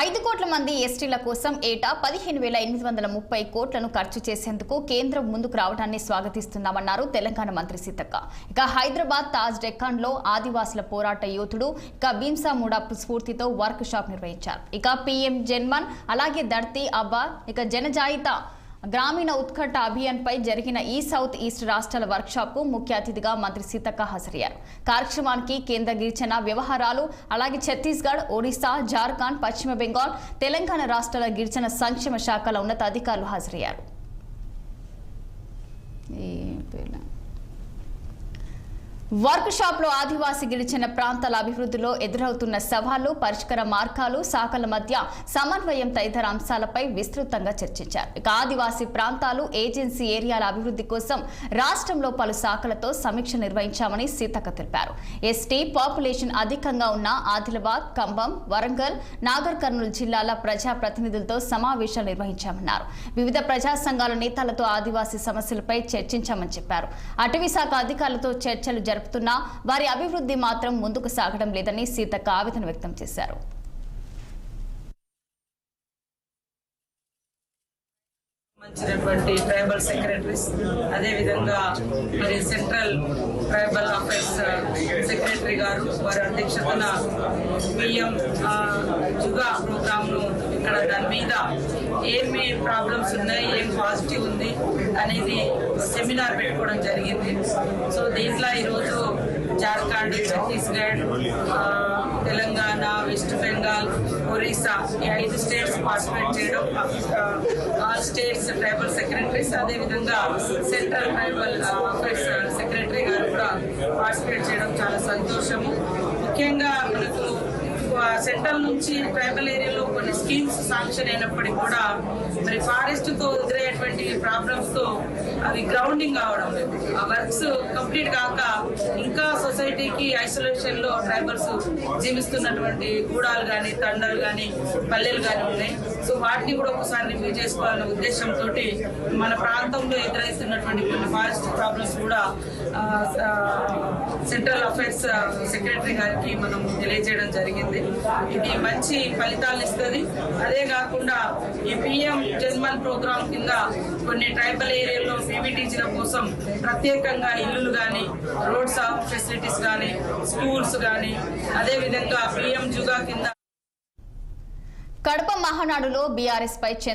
ఐదు కోట్ల మంది ఎస్టీల కోసం ఏటా పదిహేను వేల ఎనిమిది వందల ముప్పై కోట్లను ఖర్చు చేసేందుకు కేంద్రం ముందుకు రావడాన్ని స్వాగతిస్తున్నామన్నారు తెలంగాణ మంత్రి సీతక్క. ఇక హైదరాబాద్ తాజ్ డెక్కాన్లో ఆదివాసుల పోరాట యోధుడు ఇక భీమ్సా మూడా స్ఫూర్తితో వర్క్ షాప్ నిర్వహించారు. ఇక పీఎం జన్మన్ అలాగే ధర్తి అబ్బా ఇక జనజాయిత గ్రామీణ ఉత్కట్ట అభియాన్పై జరిగిన ఈ సౌత్ ఈస్ట్ రాష్ట్రాల వర్క్షాప్కు ముఖ్య అతిథిగా మంత్రి సీతక్క హాజరయ్యారు. కార్యక్రమానికి కేంద్ర గిరిజన వ్యవహారాలు అలాగే ఛత్తీస్గఢ్ ఒడిశా జార్ఖండ్ పశ్చిమ బెంగాల్ తెలంగాణ రాష్ట్రాల గిరిజన సంక్షేమ శాఖల ఉన్నతాధికారులు హాజరయ్యారు. వర్క్ షాప్లో ఆదివాసీ గిరిజన ప్రాంతాల అభివృద్ధిలో ఎదురవుతున్న సవాళ్ళు పరిష్కార మార్గాలు శాఖల మధ్య సమన్వయం తదితర అంశాలపై విస్తృతంగా చర్చించారు. ఇక ఆదివాసీ ప్రాంతాలు ఏజెన్సీ ఏరియాల అభివృద్ధి కోసం రాష్ట్రంలో పలు శాఖలతో సమీక్ష నిర్వహించామని సీతక్క తెలిపారు. ఎస్టీ పాపులేషన్ అధికంగా ఉన్న ఆదిలాబాద్ ఖమ్మం వరంగల్ నాగర్ కర్నూలు జిల్లాల ప్రజా ప్రతినిధులతో సమావేశాలు నిర్వహించామన్నారు. వివిధ ప్రజా సంఘాల నేతలతో ఆదివాసీ సమస్యలపై చర్చించామని చెప్పారు. అటవీ శాఖ అధికారులతో చర్చలు జరుపుతున్నా వారి అభివృద్ధి మాత్రం ముందుకు సాగడం లేదని సీతక్క ఆవేదన వ్యక్తం చేశారు. సంబంధించినటువంటి ట్రైబల్ సెక్రటరీస్ అదేవిధంగా మరి సెంట్రల్ ట్రైబల్ అఫైర్స్ సెక్రటరీ గారు వారి అధ్యక్షతన పిఎం జుగా ప్రోగ్రామ్ను ఇక్కడ దాని మీద ఏమి ప్రాబ్లమ్స్ ఉన్నాయి ఏం పాజిటివ్ ఉంది అనేది సెమినార్ పెట్టుకోవడం జరిగింది. సో దీంట్లో ఈరోజు జార్ఖండ్ ఛత్తీస్గఢ్ తెలంగాణ వెస్ట్ బెంగాల్ ఒరిస్సా ఈ ఐదు స్టేట్స్ పార్టిసిపేట్ చేయడం ఆల్ స్టేట్స్ ట్రైబల్ సెక్రటరీస్ అదేవిధంగా సెంట్రల్ ట్రైబల్ అఫైర్స్ సెక్రటరీ గారు కూడా పార్టిసిపేట్ చేయడం చాలా సంతోషము. ముఖ్యంగా మనకు సెంట్రల్ నుంచి ట్రైబల్ ఏరియాలో కొన్ని స్కీమ్స్ శాంక్షన్ అయినప్పటికీ కూడా మరి ఫారెస్ట్తో ఎదురయ్యేటువంటి ప్రాబ్లమ్స్తో అవి గ్రౌండింగ్ కావడం లేదు. ఆ వర్క్స్ కంప్లీట్ కాక ఇంకా సొసైటీకి ఐసోలేషన్లో ట్రైబల్స్ జీవిస్తున్నటువంటి గూడాలు కానీ తండాలు కానీ పల్లెలు కానీ ఉన్నాయి. సో వాటిని కూడా ఒకసారి రివ్యూ చేసుకోవాలనే ఉద్దేశంతో మన ప్రాంతంలో ఎదురవుతున్నటువంటి కొన్ని ఫారెస్ట్ ప్రాబ్లమ్స్ కూడా సెంట్రల్ అఫైర్స్ సెక్రటరీ గారికి మనం తెలియజేయడం జరిగింది. ఇది మంచి ఫలితాలు ఇస్తుంది. అదే కాకుండా ఈ పిఎం జన్మల్ ప్రోగ్రామ్ కింద కొన్ని ట్రైబల్ ఏరియాలో పీవీటీజీల కోసం ప్రత్యేకంగా ఇల్లులు కానీ రోడ్స్ ఫెసిలిటీస్ కానీ స్కూల్స్ కానీ అదేవిధంగా పిఎం జుగా కింద కడప మహానాడులో బీఆర్ఎస్ పై చంద్ర